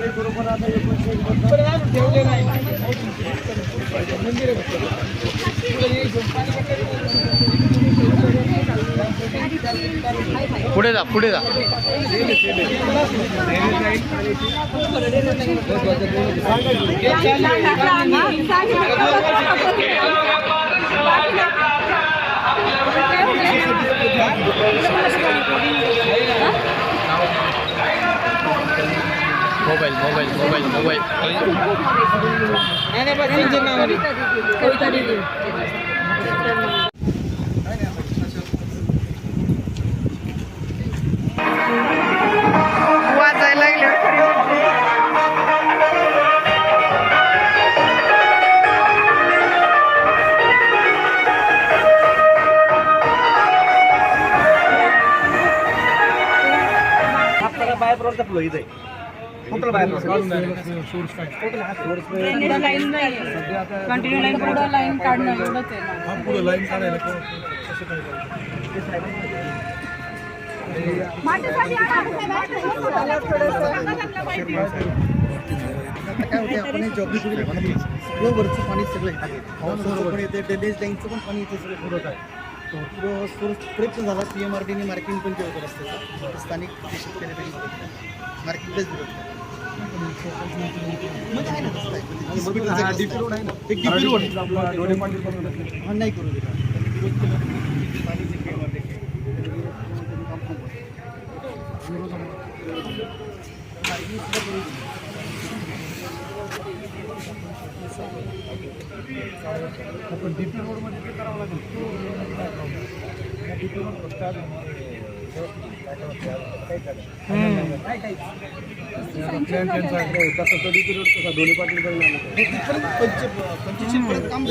नाही जे जे लावायचं लावायचं पुढे जा. पुढे जा मोबाईल मोबाईल मोबाईल मोबाईल वाजायला लागले आपल्याला बाय प्रोडक्ट फ्लो इथे कुठलं बाय कंटिन्यू लाईन पुढं लाईन काढणं एवढंच आहे. ना पुढे लाईन काढायला कसं काय होते आपण हे सुरू सगळं वरचं पाणी सगळं येतं. पावसाचं पण येते ड्रेनेज टँकचं पण पाणी इथे सगळं पुरवत आहे पुरं सोर्स पण झाला. पी एम आर टीने मार्किंग पण केलं होतं रस्त्याचं. स्थानिक त्यांनी मार्किंगच दिलं होतं. नाही करू दिला विरोध केला. आपण डीपी रोडमध्ये करावं लागेल काम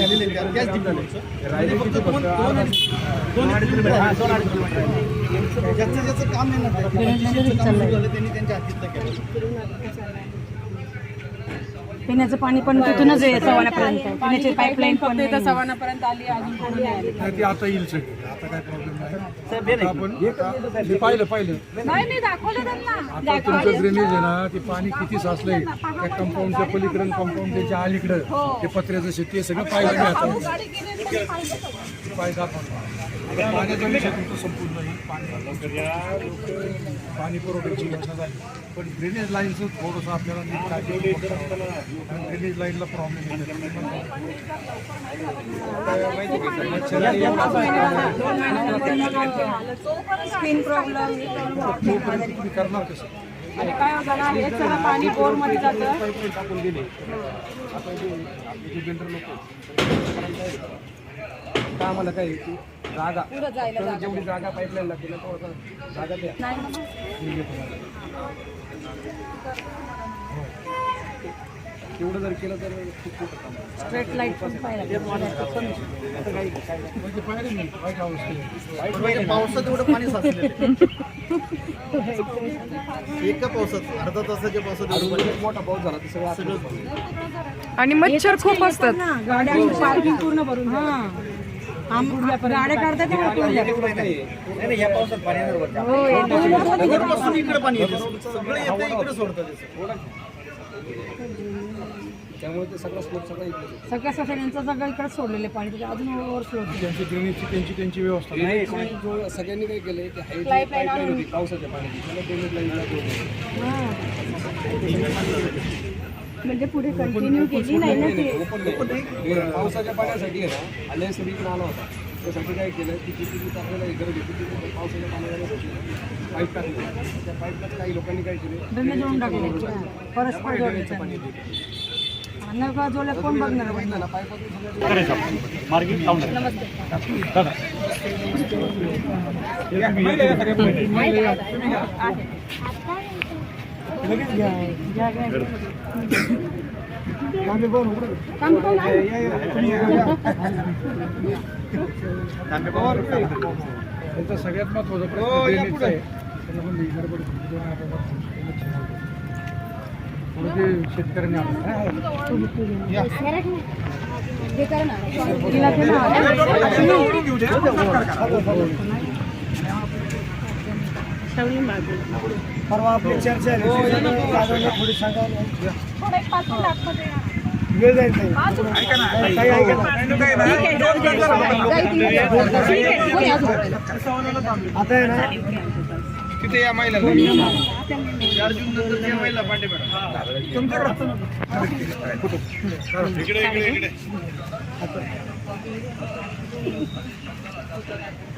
दोन- दोन ज्याचं ज्याचं काम आहे ना त्यांनी त्यांच्या हातीत केलं पिण्याचं पाणी पण तिथूनच आहे सवानापर्यंत. पिण्याची पाईपलाईन पण सवानापर्यंत आली अजून कोणी नाही आली. नाही ते आता येईल सगळं. आता काय प्रॉब्लेम नाही. आता आपण हे पाहिलं पाहिलं. नाही मी दाखवलं त्यांना. आता तुमचं ड्रेनेज आहे ना ते पाणी किती साचलंय? त्या कंपाऊंडच्या पलीकडं कंपाऊंड त्याच्या अलीकडं ते पत्र्याचं शेत ते सगळं पाहिलं मी आता. गाडी गेली तरी पाहिलं सगळं. पाय दाखवतो आता पाण्याचा विषय तुमचं संपूर्ण नाही पाणी पाणी पुरवठ्याची योजना झाली. पण ड्रेनेज लाईनचं थोडंसं आपल्याला नीट काळजी. कारण ड्रेनेज लाईनला प्रॉब्लेम तोपर्यंत तुम्ही करणार कसं? आणि काय हेच सगळं पाणी बोरमध्ये जातं पाईपलाईन टाकून गेले आता जे आपले जे बिल्डर लोक काय आम्हाला काय जागा. पुढं जायला तर जेवढी जागा पाईपलाईन लागते ना थोडंसं जागा द्या. नाही. ना. मी देतो मला. हो. तेवढं जर केलं तर खूप मोठं काम आहे. स्ट्रेट लाइट पण पाहिजे. म्हणजे पाहिजे मी व्हाईट हाऊस केलं. पण माहिती आहे, पावसात एवढं पाणी साचलेलं आहे. एका पावसात अर्धा तासाच्या पावसात एवढं पाणी. एक मोठा पाऊस झाला तर सगळं सगळं आणि मच्छर खूप असतात. ना गाड्या पार्किंग पूर्ण भरून हा. गाड्या काढतात या पावसात पाणी येणार. हो, येतं. वरपासून इकडे पाणी येते सगळं येतं इकडे सोडतं ते सगळं. त्यामुळे ते सगळं स्लोप सगळं इकडे येतं. सगळ्या सोसायट्यांचं सगळं इकडे सोडलेले पाणी त्याच्या अजून ओव्हरफ्लो त्यांची ड्रेनेजची त्यांची त्यांची व्यवस्था नाही, जो सगळ्यांनी काय केलंय हाय होती पावसाच्या पाण्याची त्याला ड्रेनेज. म्हणजे पुढे कंटिन्यू केली नाही ना ते? पावसाच्या पाण्यासाठी आल्या सगळीकडे आला होता. त्यासाठी काय केलं की जिथे जिथे आपल्याला हे गरज होती तिथे पावसाच्या पाण्यासाठी पाईप टाकले. त्या पाईपला काही लोकांनी काय केलं? ड्रेनेज सगळं त्यांचं सगळ्यात महत्वाचं प्रश्न ड्रेनेजचा आहे. शेतकऱ्यांनी आणलं. परवा आपली चर्चा थोडी सांगा. वेळ ऐका. आता आहे ना? तिथे या महिला. चार जून नंतर या महिला पांडे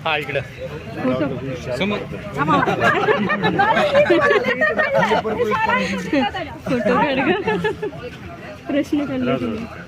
हा इकडं. फोटो काढ प्रश्न काढला